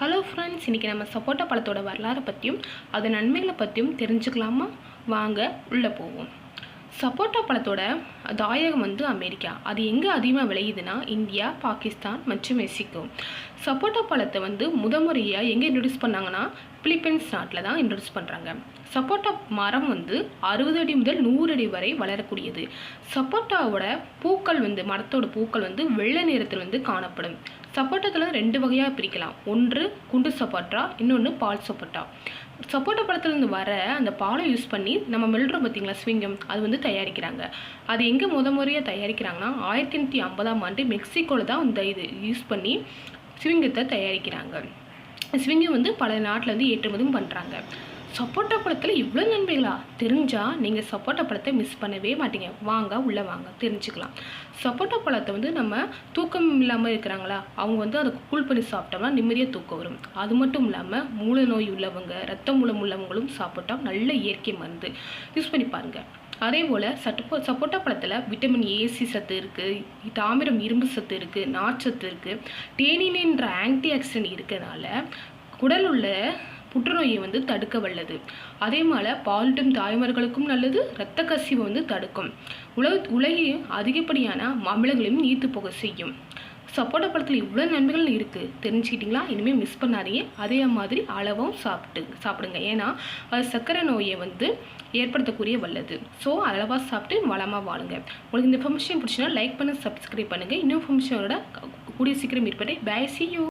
Hello friends இன்றைக்கி நம்ம சப்போட்டா பழத்தோட வரலாறை பற்றியும் அது நன்மைகளை பற்றியும் தெரிஞ்சுக்கலாமா? வாங்க உள்ளே போவோம். சப்போட்டா பழத்தோட தாயகம் வந்து அமெரிக்கா. அது எங்கே அதிகமாக விளையுதுன்னா இந்தியா பாகிஸ்தான் மற்றும் மெக்சிகோ. சப்போட்டா பழத்தை வந்து முதமுறையாக எங்கே இன்ட்ரடியூஸ் பண்ணாங்கன்னா பிலிப்பைன்ஸ் நாட்டில் தான் இன்ட்ரடியூஸ் பண்ணுறாங்க சப்போட்டா மரம் வந்து அறுபது அடி முதல் நூறு அடி வரை வளரக்கூடியது. சப்போட்டாவோட பூக்கள் வந்து மரத்தோட பூக்கள் வந்து வெள்ளை நிறத்தில் வந்து காணப்படும். சப்போட்டாத்தில் ரெண்டு வகையாக பிரிக்கலாம். ஒன்று குண்டு சப்போட்டா இன்னொன்று பால் சப்போட்டா. சப்போட்டா பழத்துலேருந்து வர அந்த பாலை யூஸ் பண்ணி நம்ம மெல்றோம் பார்த்தீங்களா ஸ்விங்கம். அது வந்து தயாரிக்கிறாங்க. அது எங்கே முத முறையாக தயாரிக்கிறாங்கன்னா ஆயிரத்தி எண்ணூற்றி ஐம்பதாம் ஆண்டு மெக்சிகோவில் தான் இந்த இது யூஸ் பண்ணி சிவிங்கத்தை தயாரிக்கிறாங்க. சிவிங்கம் வந்து பல நாட்டில் வந்து ஏற்றுமதியும் பண்ணுறாங்க சப்போட்டா பழத்தில் இவ்வளோ நன்மைகளா? தெரிஞ்சால் நீங்கள் சப்போட்டா பழத்தை மிஸ் பண்ணவே மாட்டீங்க. வாங்க உள்ளே வாங்க தெரிஞ்சுக்கலாம். சப்போட்டா பழத்தை வந்து நம்ம தூக்கம் இல்லாமல் இருக்கிறாங்களா? அவங்க வந்து அதை கூல் பண்ணி சாப்பிட்டோம்னா நிம்மதியாக தூக்கம் வரும். அது மட்டும் இல்லாமல் மூல நோய் உள்ளவங்க ரத்த மூலம் உள்ளவங்களும் சாப்பிட்டா நல்ல இயற்கை மருந்து. யூஸ் பண்ணி பாருங்கள் அதே போல் சட்டு சப்போட்டா பழத்தில் விட்டமின் ஏசி சத்து இருக்குது தாமிரம் இரும்பு சத்து இருக்குது நார்ச்சத்து இருக்குது தேனினின்ற ஆன்டி ஆக்சிடென்ட் இருக்கிறதுனால குடல் உள்ள புற்றுநோயை வந்து தடுக்க வல்லது. அதே போல் பால்ட்டும் தாய்மார்களுக்கும் நல்லது இரத்த கசிவு வந்து தடுக்கும். உலக உலகையும் அதிகப்படியான அமிலங்களையும் நீத்து போக செய்யும். சப்போட்டா பழத்தில் இவ்வளோ நன்மைகள் இருக்குது தெரிஞ்சுக்கிட்டிங்களா? இனிமேல் மிஸ் பண்ணாதீங்க. அதே மாதிரி அளவும் சாப்பிட்டு சாப்பிடுங்க. ஏன்னா அது சர்க்கரை நோயை வந்து ஏற்படுத்தக்கூடிய வல்லது. ஸோ அளவாக சாப்பிட்டு வளமாக வாழுங்க. உங்களுக்கு இந்த இன்ஃபர்மேஷன் பிடிச்சினா லைக் பண்ண சப்ஸ்கிரைப் பண்ணுங்கள் இன்னும் இன்ஃபர்மேஷனோட கூடிய சீக்கிரம் இருப்பதை பை சி யூ